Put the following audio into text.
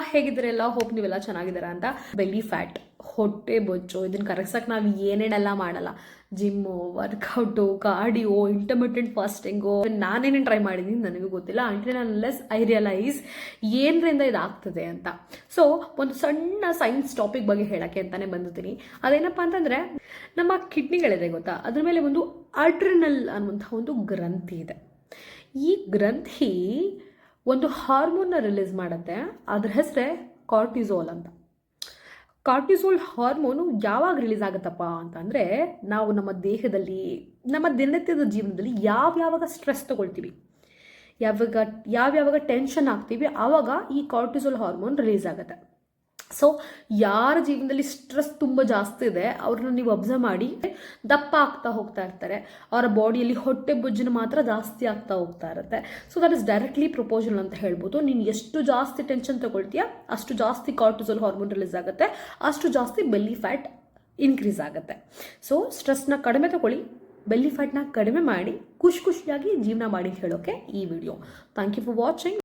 ಹೇಗಿದ್ದೀರೆಲ್ಲ? Hope ನೀವೆಲ್ಲ ಚೆನ್ನಾಗಿದ್ದೀರಾ ಅಂತ. ಬೆಲ್ಲಿ ಫ್ಯಾಟ್ ಹೊಟ್ಟೆ ಬೊಚ್ಚು ಇದನ್ನ ಕರಗ್ಸಕ್ಕೆ ನಾವು ಏನೇನೆಲ್ಲ ಮಾಡಲ್ಲ. Gym workout cardio intermittent fasting ನಾನೇನೇನು try ಮಾಡಿದ್ದೀನಿ ನನಗೂ ಗೊತ್ತಿಲ್ಲ. ಅಂಟಿಲ್ ಅನ್ಲೆಸ್ ಐ ರಿಯಲೈಸ್ ಏನರಿಂದ ಇದಾಗ್ತದೆ ಅಂತ. ಸೊ ಒಂದು ಸಣ್ಣ ಸೈನ್ಸ್ ಟಾಪಿಕ್ ಬಗ್ಗೆ ಹೇಳಕ್ಕೆ ಅಂತಾನೆ ಬಂದಿದ್ದೀನಿ. ಅದೇನಪ್ಪ ಅಂತಂದರೆ, ನಮ್ಮ ಕಿಡ್ನಿಗಳಿದೆ ಗೊತ್ತಾ? ಅದ್ರ ಮೇಲೆ ಒಂದು ಅಡ್ರಿನಲ್ ಅನ್ನುವಂಥ ಒಂದು ಗ್ರಂಥಿ ಇದೆ. ಈ ಗ್ರಂಥಿ ಒಂದು ಹಾರ್ಮೋನ್ನ ರಿಲೀಸ್ ಮಾಡುತ್ತೆ. ಅದ್ರ ಹೆಸರೇ ಕಾರ್ಟಿಸೋಲ್ ಅಂತ. ಕಾರ್ಟಿಸೋಲ್ ಹಾರ್ಮೋನು ಯಾವಾಗ ರಿಲೀಸ್ ಆಗುತ್ತಪ್ಪ ಅಂತಂದರೆ ನಾವು ನಮ್ಮ ದೇಹದಲ್ಲಿ, ನಮ್ಮ ದಿನನಿತ್ಯದ ಜೀವನದಲ್ಲಿ ಯಾವ್ಯಾವಾಗ ಸ್ಟ್ರೆಸ್ ತಗೊಳ್ತೀವಿ, ಯಾವಾಗ, ಯಾವ್ಯಾವಾಗ ಟೆನ್ಷನ್ ಆಗ್ತೀವಿ, ಆವಾಗ ಈ ಕಾರ್ಟಿಸೋಲ್ ಹಾರ್ಮೋನ್ ರಿಲೀಸ್ ಆಗುತ್ತೆ. ಸೊ ಯಾರ ಜೀವನದಲ್ಲಿ ಸ್ಟ್ರೆಸ್ ತುಂಬ ಜಾಸ್ತಿ ಇದೆ, ಅವ್ರನ್ನ ನೀವು ಅಬ್ಸರ್ವ್ ಮಾಡಿ, ದಪ್ಪ ಆಗ್ತಾ ಹೋಗ್ತಾ ಇರ್ತಾರೆ. ಅವರ ಬಾಡಿಯಲ್ಲಿ ಹೊಟ್ಟೆ ಬೊಜ್ಜನ್ನು ಮಾತ್ರ ಜಾಸ್ತಿ ಆಗ್ತಾ ಹೋಗ್ತಾ ಇರುತ್ತೆ. So that is directly proposal ಅಂತ ಹೇಳ್ಬೋದು. ನೀನು ಎಷ್ಟು ಜಾಸ್ತಿ ಟೆನ್ಷನ್ ತಗೊಳ್ತೀಯ, ಅಷ್ಟು ಜಾಸ್ತಿ ಕಾರ್ಟಿಸೋಲ್ ಹಾರ್ಮೋನ್ ರಿಲೀಸ್ ಆಗುತ್ತೆ, ಅಷ್ಟು ಜಾಸ್ತಿ ಬೆಲ್ಲಿ ಫ್ಯಾಟ್ ಇನ್ಕ್ರೀಸ್ ಆಗುತ್ತೆ. ಸೊ ಸ್ಟ್ರೆಸ್ನ ಕಡಿಮೆ ತಗೊಳ್ಳಿ ಬೆಲ್ಲಿ ಫ್ಯಾಟ್ನ ಕಡಿಮೆ ಮಾಡಿ, ಖುಷಿ ಖುಷಿಯಾಗಿ ಜೀವನ ಮಾಡಿ ಹೇಳೋಕೆ ಈ video thank you for watching